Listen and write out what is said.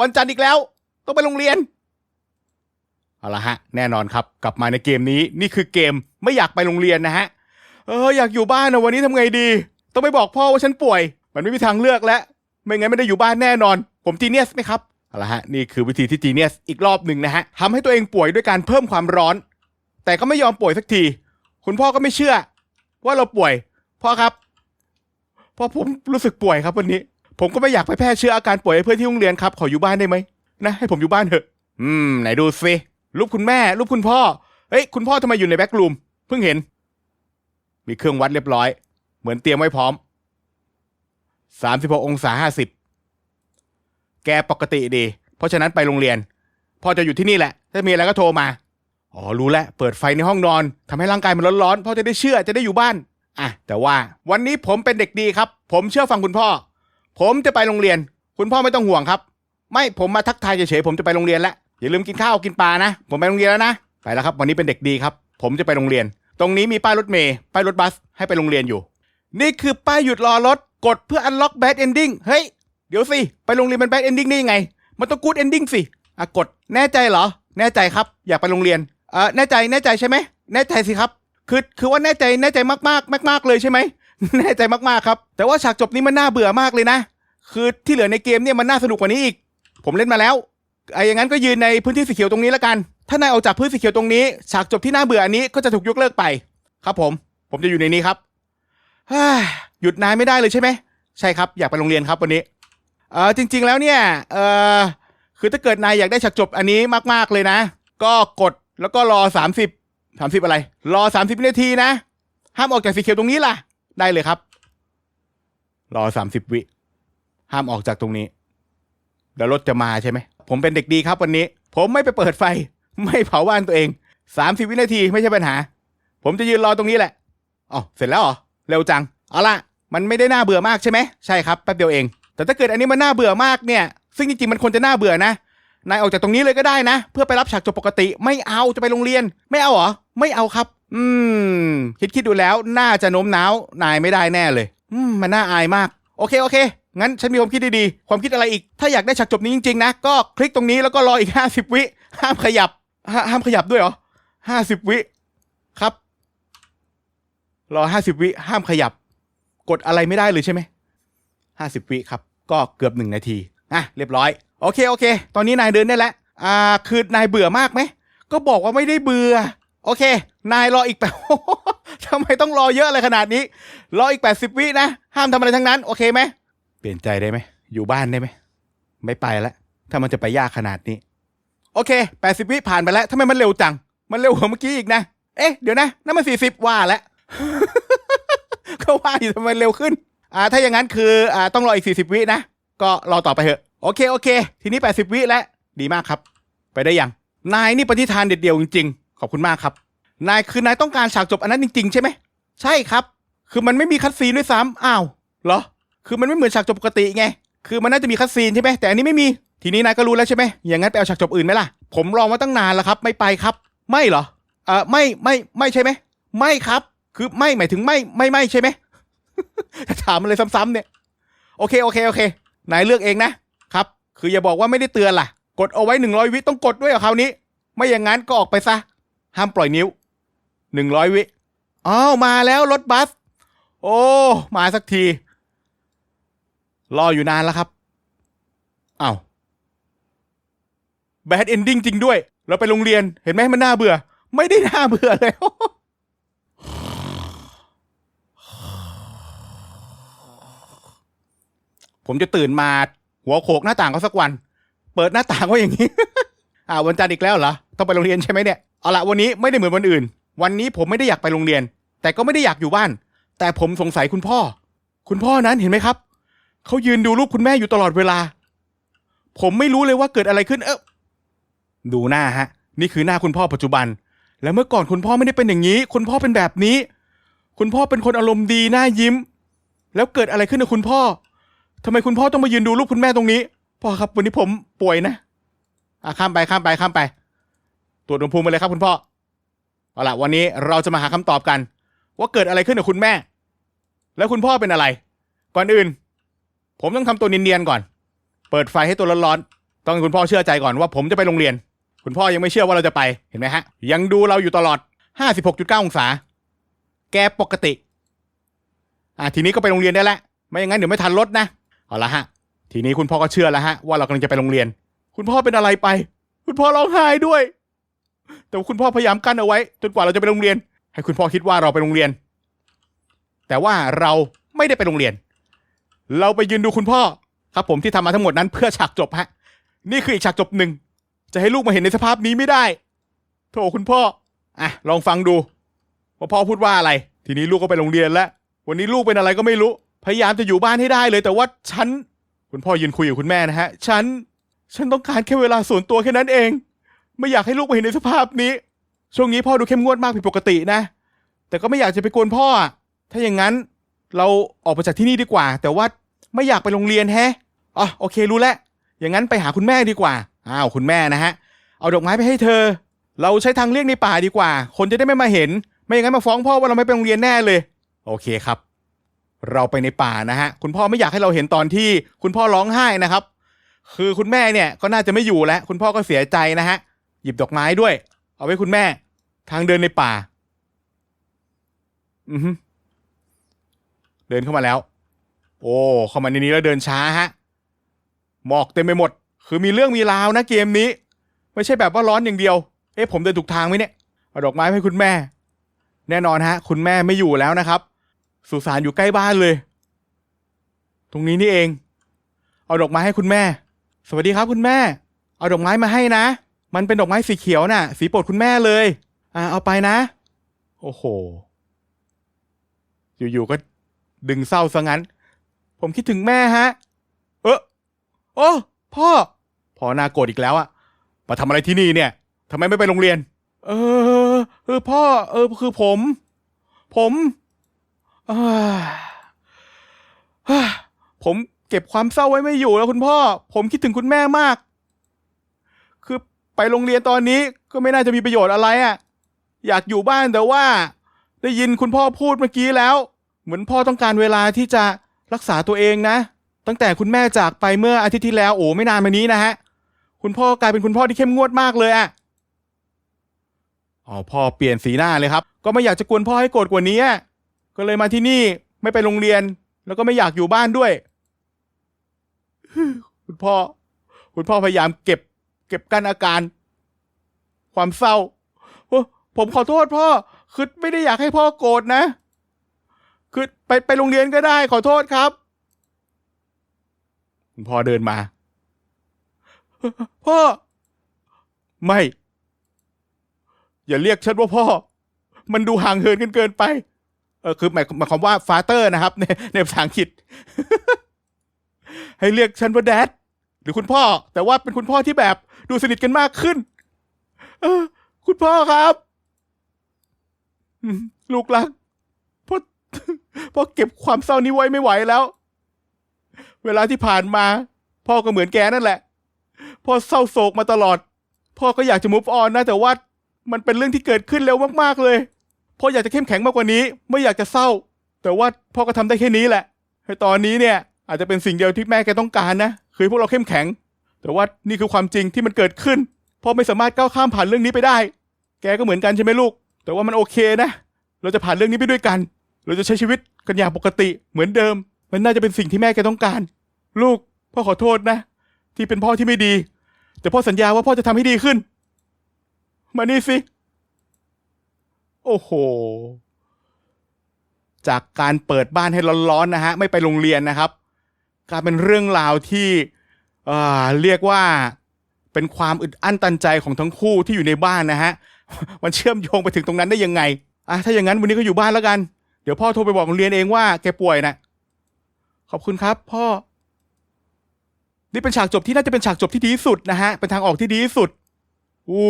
วันจันทร์อีกแล้ว ต้องไปโรงเรียน เอาละฮะ แน่นอนครับ กลับมาในเกมนี้ นี่คือเกมไม่อยากไปโรงเรียนนะฮะ เออ อยากอยู่บ้านนะวันนี้ทำไงดี ต้องไปบอกพ่อว่าฉันป่วย มันไม่มีทางเลือกแล้ว ไม่งั้นไม่ได้อยู่บ้านแน่นอน ผมจีเนียสไหมครับ เอาละฮะ นี่คือวิธีที่จีเนียสอีกรอบหนึ่งนะฮะทำให้ตัวเองป่วยด้วยการเพิ่มความร้อน แต่ก็ไม่ยอมป่วยสักที คุณพ่อก็ไม่เชื่อ ว่าเราป่วย พ่อครับ พ่อผมรู้สึกป่วยครับวันนี้ ผมก็ไม่อยากไปแพร่เชื้ออาการป่วยให้เพื่อนที่โรงเรียนครับ ขออยู่บ้านได้ไหมนะให้ผมอยู่บ้านเถอะ อืม ไหนดูสิรูปคุณแม่รูปคุณพ่อเฮ้ยคุณพ่อทำไมอยู่ในแบ็กรูมเพิ่งเห็น มีเครื่องวัดเรียบร้อย เหมือนเตรียมไว้พร้อมสามสิบหกองศาห้าสิบแกปกติดี เพราะฉะนั้นไปโรงเรียนพ่อจะอยู่ที่นี่แหละ ถ้ามีอะไรก็โทรมาอ๋อรู้แล้วเปิดไฟในห้องนอนทำให้ร่างกายมันร้อนๆพ่อจะได้เชื่อจะได้อยู่บ้านอะแต่ว่าวันนี้ผมเป็นเด็กดีครับ ผมเชื่อฟังคุณพ่อ ผมจะไปโรงเรียน คุณพ่อไม่ต้องห่วงครับ ไม่ผมมาทักทายเฉยๆผมจะไปโรงเรียนแล้วอย่าลืมกินข้าวกินปลานะ ผมไปโรงเรียนแล้วนะไปแล้วครับวันนี้เป็นเด็กดีครับ ผมจะไปโรงเรียน ตรงนี้มีป้ายรถเมย์ป้ายรถบัสให้ไปโรงเรียนอยู่ นี่คือป้ายหยุดรอรถกดเพื่อ unlock bad ending เฮ้ยเดี๋ยวสิไปโรงเรียนเป็น bad ending ได้ยังไง มันต้อง good ending สิอะกดแน่ใจเหรอ แน่ใจครับอยากไปโรงเรียนเออแน่ใจแน่ใจใช่ไหมแน่ใจสิครับคือคือว่าแน่ใจแน่ใจมากๆมาก ๆเลยใช่ไหม แน่ใจมากๆครับ แต่ว่าฉากจบนี้มันน่าเบื่อมากเลยนะ คือที่เหลือในเกมเนี่ยมันน่าสนุกกว่านี้อีก ผมเล่นมาแล้วไอ้อย่างนั้นก็ยืนในพื้นที่สีเขียวตรงนี้แล้วกัน ถ้านายออกจากพื้นสีเขียวตรงนี้ฉากจบที่น่าเบื่ออันนี้ก็จะถูกยกเลิกไป ครับผม ผมจะอยู่ในนี้ครับฮหยุดนายไม่ได้เลยใช่ไหมใช่ครับอยากไปโรงเรียนครับวันนี้เออจริง ๆแล้วเนี่ยเออคือถ้าเกิดนายอยากได้ฉากจบอันนี้มากๆเลยนะ ก็กดแล้วก็รอสามสิบสามสิบอะไร รอสามสิบนาทีนะ ห้ามออกจากสีเขียวตรงนี้ล่ะ ได้เลยครับ รอสามสิบวิ ห้ามออกจากตรงนี้ เดี๋ยวรถจะมาใช่ไหม ผมเป็นเด็กดีครับวันนี้ ผมไม่ไปเปิดไฟ ไม่เผาบ้านตัวเองสามสิบวินาทีไม่ใช่ปัญหา ผมจะยืนรอตรงนี้แหละอ๋อเสร็จแล้วเหรอ เร็วจัง เอาละมันไม่ได้น่าเบื่อมากใช่ไหม ใช่ครับแป๊บเดียวเอง แต่ถ้าเกิดอันนี้มันน่าเบื่อมากเนี่ย ซึ่งจริงๆมันควรจะน่าเบื่อนะ นายออกจากตรงนี้เลยก็ได้นะ เพื่อไปรับฉากจบปกติ ไม่เอาจะไปโรงเรียน ไม่เอาเหรอ ไม่เอาครับ อืม คิดคิดดูแล้วน่าจะโน้มน้าวนายไม่ได้แน่เลย อืม มันน่าอายมาก โอเค โอเค งั้นฉันมีความคิดดีๆ ความคิดอะไรอีก ถ้าอยากได้ฉากจบนี้จริงๆนะ ก็คลิกตรงนี้แล้วก็รออีกห้าสิบวิ ห้ามขยับห้าห้ามขยับด้วยเหรอห้าสิบวิ ครับ รอห้าสิบวิ ห้ามขยับ กดอะไรไม่ได้เลยใช่ไหม ห้าสิบวิครับ ก็เกือบหนึ่งนาที อะ เรียบร้อย โอเค โอเค ตอนนี้นายเดินได้แล้ว อ่า คือนายเบื่อมากไหม ก็บอกว่าไม่ได้เบื่อ โอเค นายรออีกแปทำไมต้องรอเยอะอะไรขนาดนี้ รออีกแปดสิบวินะ ห้ามทำอะไรทั้งนั้น โอเคไหม เปลี่ยนใจได้ไหม อยู่บ้านได้ไหม ไม่ไปแล้วถ้ามันจะไปยากขนาดนี้ โอเคแปดสิบวิผ่านไปแล้วทำไมมันเร็วจัง มันเร็วกว่าเมื่อกี้อีกนะ เอ๊ะ เดี๋ยวนะ นั่นมันสี่สิบว่าแล้วก็ว่าอยู่ทำไมเร็วขึ้น อ่า ถ้าอย่างนั้นคือ อ่า ต้องรออีกสี่สิบวินะ ก็รอต่อไปเถอะ โอเค โอเค ทีนี้แปดสิบวิแล้ว ดีมากครับ ไปได้ยัง นายนี่ปฏิทานเด็ดเดียวจริงๆ อบคุณมากครับ นายคือนายต้องการฉากจบอันนั้นจริง ๆ ใช่ไหม ใช่ครับ คือมันไม่มีคัดซีนด้วยซ้ำอ้าว เหรอ คือมันไม่เหมือนฉากจบปกติไง คือมันน่าจะมีคัดซีนใช่ไหมแต่อันนี้ไม่มี ทีนี้นายก็รู้แล้วใช่ไหมอย่างนั้นไปเอาฉากจบอื่นไหมล่ะ ผมรอมาตั้งนานแล้วครับ ไม่ไปครับ ไม่เหรอ เออไม่ ไม่ ไม่ใช่ไหม ไม่ครับ คือไม่หมายถึงไม่ ไม่ ไม่ใช่ไหม ถามมันเลยซ้ำๆเนี่ย โอเค โอเค โอเคนายเลือกเองนะครับ คืออย่าบอกว่าไม่ได้เตือนล่ะ กดเอาไว้หนึ่งร้อยวิต้องกดด้วยเหรอคราวนี้ ไม่อย่างนั้นก็ออกไปซะ ห้ามปล่อยนิ้วหนึ่งร้อยวิอ้าวมาแล้วรถบัส โอ้ มาสักที รออยู่นานแล้วครับอ้าวแบดเอนดิ้งจริงด้วย เราไปโรงเรียนเห็นไหมมันน่าเบื่อ ไม่ได้น่าเบื่อเลยผมจะตื่นมาหัวโขกหน้าต่างเขาสักวัน เปิดหน้าต่างว่าอย่างนี้ อ่าวันจันทร์อีกแล้วเหรอ ต้องไปโรงเรียนใช่ไหมเนี่ย เอาละวันนี้ไม่ได้เหมือนวันอื่น วันนี้ผมไม่ได้อยากไปโรงเรียน แต่ก็ไม่ได้อยากอยู่บ้าน แต่ผมสงสัยคุณพ่อ คุณพ่อนั้นเห็นไหมครับ เขายืนดูรูปคุณแม่อยู่ตลอดเวลา ผมไม่รู้เลยว่าเกิดอะไรขึ้น เออดูหน้าฮะ นี่คือหน้าคุณพ่อปัจจุบัน แล้วเมื่อก่อนคุณพ่อไม่ได้เป็นอย่างนี้ คุณพ่อเป็นแบบนี้ คุณพ่อเป็นคนอารมณ์ดีหน้ายิ้ม แล้วเกิดอะไรขึ้นกับคุณพ่อทำไมคุณพ่อต้องมายืนดูรูปคุณแม่ตรงนี้ พ่อครับวันนี้ผมป่วยนะอะข้ามไปข้ามไปข้ามไป ตรวจอุณหภูมิไปเลยครับคุณพ่อเอาล่ะวันนี้เราจะมาหาคำตอบกัน ว่าเกิดอะไรขึ้นกับคุณแม่ แล้วคุณพ่อเป็นอะไร ก่อนอื่น ผมต้องทำตัวเนียนๆก่อน เปิดไฟให้ตัวร้อนๆต้องคุณพ่อเชื่อใจก่อนว่า ผมจะไปโรงเรียน คุณพ่อยังไม่เชื่อว่าเราจะไปเห็นไหมฮะ ยังดูเราอยู่ตลอด 56.9 องศา แกปกติอะทีนี้ก็ไปโรงเรียนได้แล้วไม่อย่างนั้นเดี๋ยวไม่ทันรถนะเอาละฮะ ทีนี้คุณพ่อก็เชื่อแล้วฮะว่าเรากำลังจะไปโรงเรียน คุณพ่อเป็นอะไรไป คุณพ่อร้องไห้ด้วย แต่ว่าคุณพ่อพยายามกั้นเอาไว้ จนกว่าเราจะไปโรงเรียน ให้คุณพ่อคิดว่าเราไปโรงเรียน แต่ว่าเราไม่ได้ไปโรงเรียน เราไปยืนดูคุณพ่อ ครับผมที่ทำมาทั้งหมดนั้นเพื่อฉากจบฮะ นี่คืออีกฉากจบหนึ่ง จะให้ลูกมาเห็นในสภาพนี้ไม่ได้โถคุณพ่ออะลองฟังดูว่าพ่อพูดว่าอะไร ทีนี้ลูกก็ไปโรงเรียนแล้ว วันนี้ลูกเป็นอะไรก็ไม่รู้ พยายามจะอยู่บ้านให้ได้เลย แต่ว่าฉัน คุณพ่อยืนคุยกับคุณแม่นะฮะ ฉัน ฉันต้องการแค่เวลาส่วนตัวแค่นั้นเอง ไม่อยากให้ลูกมาเห็นในสภาพนี้ ช่วงนี้พ่อดูเข้มงวดมากผิดปกตินะ แต่ก็ไม่อยากจะไปกวนพ่อ ถ้าอย่างนั้นเราออกไปจากที่นี่ดีกว่า แต่ว่าไม่อยากไปโรงเรียนแฮะอ๋อโอเครู้แล้วอย่างนั้นไปหาคุณแม่ดีกว่าอ้าวคุณแม่นะฮะ เอาดอกไม้ไปให้เธอ เราใช้ทางเลี่ยงในป่าดีกว่า คนจะได้ไม่มาเห็น ไม่อย่างนั้นมาฟ้องพ่อว่าเราไม่ไปโรงเรียนแน่เลย โอเคครับ เราไปในป่านะฮะ คุณพ่อไม่อยากให้เราเห็นตอนที่ คุณพ่อร้องไห้นะครับ คือคุณแม่เนี่ยก็น่าจะไม่อยู่แล้ว คุณพ่อก็เสียใจนะฮะ หยิบดอกไม้ด้วย เอาไว้คุณแม่ ทางเดินในป่า อือฮึเดินเข้ามาแล้ว โอ้เข้ามาในนี้แล้วเดินช้าฮะหมอกเต็มไปหมด คือมีเรื่องมีราวนะเกมนี้ ไม่ใช่แบบว่าร้อนอย่างเดียว เอ๊ะผมเดินถูกทางไหมเนี่ยเอาดอกไม้ให้คุณแม่ แน่นอนฮะ คุณแม่ไม่อยู่แล้วนะครับ สุสานอยู่ใกล้บ้านเลย ตรงนี้นี่เอง เอาดอกไม้ให้คุณแม่ สวัสดีครับคุณแม่ เอาดอกไม้มาให้นะ มันเป็นดอกไม้สีเขียวน่ะ สีโปรดคุณแม่เลย อ่าเอาไปนะ โอ้โห อยู่ๆก็ดึงเศร้าซะงั้น ผมคิดถึงแม่ฮะ เออโอ้พ่อพ่อน่าโกรธอีกแล้วอะมาทำอะไรที่นี่เนี่ยทำไมไม่ไปโรงเรียน เออเออพ่อ เออคือผม ผมผมเก็บความเศร้าไว้ไม่อยู่แล้วคุณพ่อ ผมคิดถึงคุณแม่มาก คือ ไปโรงเรียนตอนนี้ก็ไม่น่าจะมีประโยชน์อะไรอะอยากอยู่บ้านแต่ว่า ได้ยินคุณพ่อพูดเมื่อกี้แล้ว เหมือนพ่อต้องการเวลาที่จะรักษาตัวเองนะ ตั้งแต่คุณแม่จากไปเมื่ออาทิตย์ที่แล้วโอ้ไม่นานมานี้นะฮะ คุณพ่อกลายเป็นคุณพ่อที่เข้มงวดมากเลยอะอ๋อพ่อเปลี่ยนสีหน้าเลยครับ ก็ไม่อยากจะกวนพ่อให้โกรธกว่านี้อะก็เลยมาที่นี่ไม่ไปโรงเรียน แล้วก็ไม่อยากอยู่บ้านด้วย คุณพ่อ คุณพ่อพยายามเก็บ ก็บกั้นอาการ ความเศร้า ผมขอโทษพ่อ คือไม่ได้อยากให้พ่อโกรธนะ คือไปไปโรงเรียนก็ได้ขอโทษครับ คุณพ่อเดินมา พ่อ ไม่ อย่าเรียกฉันว่าพ่อ มันดูห่างเหินกันเกินไป เออคือหมายหมายความว่าฟาเตอร์นะครับ ในในภาษาอังกฤษ ให้เรียกฉันว่าแดด หรือคุณพ่อ แต่ว่าเป็นคุณพ่อที่แบบดูสนิทกันมากขึ้น เออ คุณพ่อครับลูกรักพ่อพ่อเก็บความเศร้านี้ไว้ไม่ไหวแล้ว เวลาที่ผ่านมา พ่อก็เหมือนแกนั่นแหละ พ่อเศร้าโศกมาตลอด พ่อก็อยากจะ move on นะแต่ว่ามันเป็นเรื่องที่เกิดขึ้นเร็วมากๆเลยพ่ออยากจะเข้มแข็งมากกว่านี้ ไม่อยากจะเศร้า แต่ว่าพ่อก็ทำได้แค่นี้แหละให้ตอนนี้เนี่ย อาจจะเป็นสิ่งเดียวที่แม่แกต้องการนะ คือพวกเราเข้มแข็ง แต่ว่านี่คือความจริงที่มันเกิดขึ้นพ่อไม่สามารถก้าวข้ามผ่านเรื่องนี้ไปได้ แกก็เหมือนกันใช่ไหมลูก แต่ว่ามันโอเคนะ เราจะผ่านเรื่องนี้ไปด้วยกัน เราจะใช้ชีวิตกันอย่างปกติเหมือนเดิม มันน่าจะเป็นสิ่งที่แม่แกต้องการ ลูกพ่อขอโทษนะ ที่เป็นพ่อที่ไม่ดี แต่พ่อสัญญาว่าพ่อจะทำให้ดีขึ้น มานี่สิ โอ้โห จากการเปิดบ้านให้ร้อนๆนะฮะ ไม่ไปโรงเรียนนะครับ กลายเป็นเรื่องราวที่เอ่อเรียกว่าเป็นความอึดอั้นตันใจของทั้งคู่ที่อยู่ในบ้านนะฮะ มันเชื่อมโยงไปถึงตรงนั้นได้ยังไงอะถ้าอย่างนั้นวันนี้ก็อยู่บ้านแล้วกัน เดี๋ยวพ่อโทรไปบอกโรงเรียนเองว่าแกป่วยนะขอบคุณครับพ่อ นี่เป็นฉากจบที่น่าจะเป็นฉากจบที่ดีที่สุดนะฮะ เป็นทางออกที่ดีที่สุด อู้